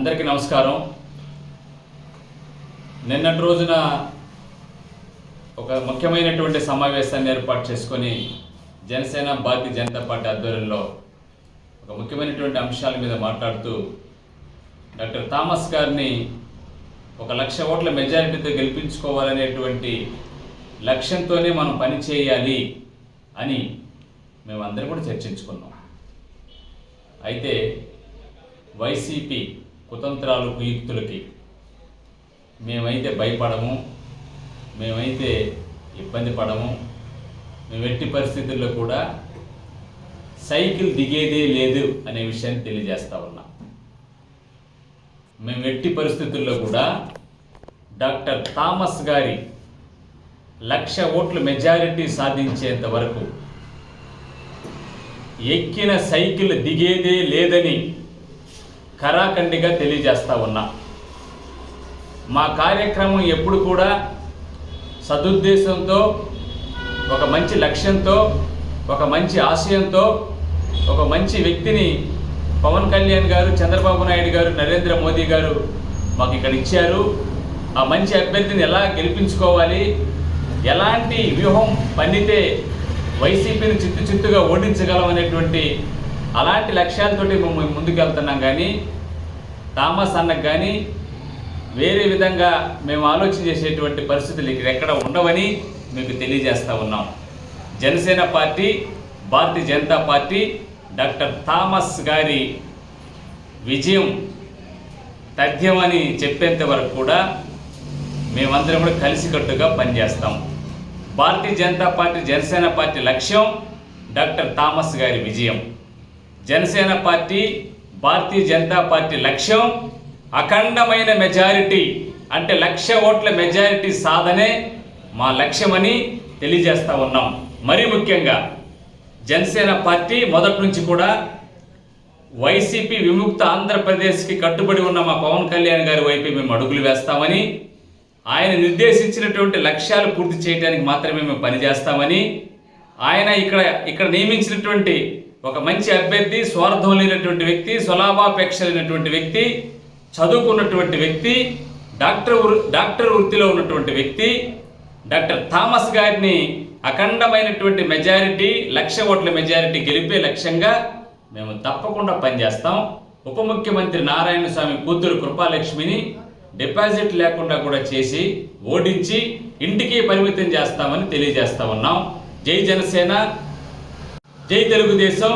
అందరికీ నమస్కారం. నిన్నటి రోజున ఒక ముఖ్యమైనటువంటి సమావేశాన్ని ఏర్పాటు చేసుకొని జనసేన భారతీయ జనతా పార్టీ ఆధ్వర్యంలో ఒక ముఖ్యమైనటువంటి అంశాల మీద మాట్లాడుతూ డాక్టర్ థామస్ గారిని ఒక లక్ష ఓట్ల మెజారిటీతో గెలిపించుకోవాలనేటువంటి లక్ష్యంతోనే మనం పని చేయాలి అని మేమందరం కూడా చర్చించుకున్నాం. అయితే వైసీపీ కుతంత్రాలు కుయుక్తులకి. మేమైతే భయపడము మేమైతే ఇబ్బంది పడము మేము ఎట్టి పరిస్థితుల్లో కూడా సైకిల్ దిగేదే లేదు అనే విషయాన్ని తెలియజేస్తా ఉన్నాం. మేము ఎట్టి పరిస్థితుల్లో కూడా డాక్టర్ థామస్ గారి లక్ష ఓట్లు మెజారిటీ సాధించేంత వరకు ఎక్కిన సైకిల్ దిగేదే లేదని కరాఖండిగా తెలియజేస్తా ఉన్నా. మా కార్యక్రమం ఎప్పుడు కూడా సదుద్దేశంతో ఒక మంచి లక్ష్యంతో ఒక మంచి ఆశయంతో ఒక మంచి వ్యక్తిని పవన్ కళ్యాణ్ గారు చంద్రబాబు నాయుడు గారు నరేంద్ర మోదీ గారు మాకు ఇక్కడ ఇచ్చారు. ఆ మంచి అభ్యర్థిని ఎలా గెలిపించుకోవాలి? ఎలాంటి వ్యూహం పన్నితే వైసీపీని చిత్తు చిత్తుగా ఓడించగలం అనేటువంటి అలాంటి లక్ష్యాలతోటి మేము ముందుకెళ్తున్నాం కానీ థామస్ అన్నకు కానీ వేరే విధంగా మేము ఆలోచన చేసేటువంటి పరిస్థితులు ఇక్కడ ఎక్కడ ఉండవని మీకు తెలియజేస్తూ ఉన్నాం. Janasena party Bharatiya Janata party doctor Thomas గారి విజయం తథ్యమని చెప్పేంత వరకు కూడా మేమందరం కూడా కలిసికట్టుగా పనిచేస్తాం. భారతీయ జనతా పార్టీ జనసేన పార్టీ లక్ష్యం డాక్టర్ థామస్ గారి విజయం. జనసేన పార్టీ భారతీయ జనతా పార్టీ లక్ష్యం అఖండమైన మెజారిటీ. అంటే లక్ష ఓట్ల మెజారిటీ సాధనే మా లక్ష్యమని తెలియజేస్తా ఉన్నాం. మరీ ముఖ్యంగా జనసేన పార్టీ మొదటి నుంచి కూడా వైసీపీ విముక్త ఆంధ్రప్రదేశ్కి కట్టుబడి ఉన్న మా పవన్ కళ్యాణ్ గారి వైపు మేము అడుగులు వేస్తామని ఆయన నిర్దేశించినటువంటి లక్ష్యాలు పూర్తి చేయడానికి మాత్రమే మేము పనిచేస్తామని ఆయన ఇక్కడ ఇక్కడ నియమించినటువంటి ఒక మంచి అభ్యర్థి స్వార్థం లేనటువంటి వ్యక్తి స్వలాభాపేక్ష లేనటువంటి వ్యక్తి చదువుకున్నటువంటి వ్యక్తి డాక్టర్ వృ- డాక్టర్ వృత్తిలో ఉన్నటువంటి వ్యక్తి డాక్టర్ థామస్ గారిని అఖండమైనటువంటి మెజారిటీ లక్ష ఓట్ల మెజారిటీ గెలిపే లక్ష్యంగా మేము తప్పకుండా పనిచేస్తాం. ఉప ముఖ్యమంత్రి నారాయణ స్వామి కూతురు కృపాలక్ష్మిని డిపాజిట్ లేకుండా కూడా చేసి ఓడించి ఇంటికి పరిమితం చేస్తామని తెలియజేస్తా ఉన్నాం. జై జనసేన. జై తెలుగుదేశం.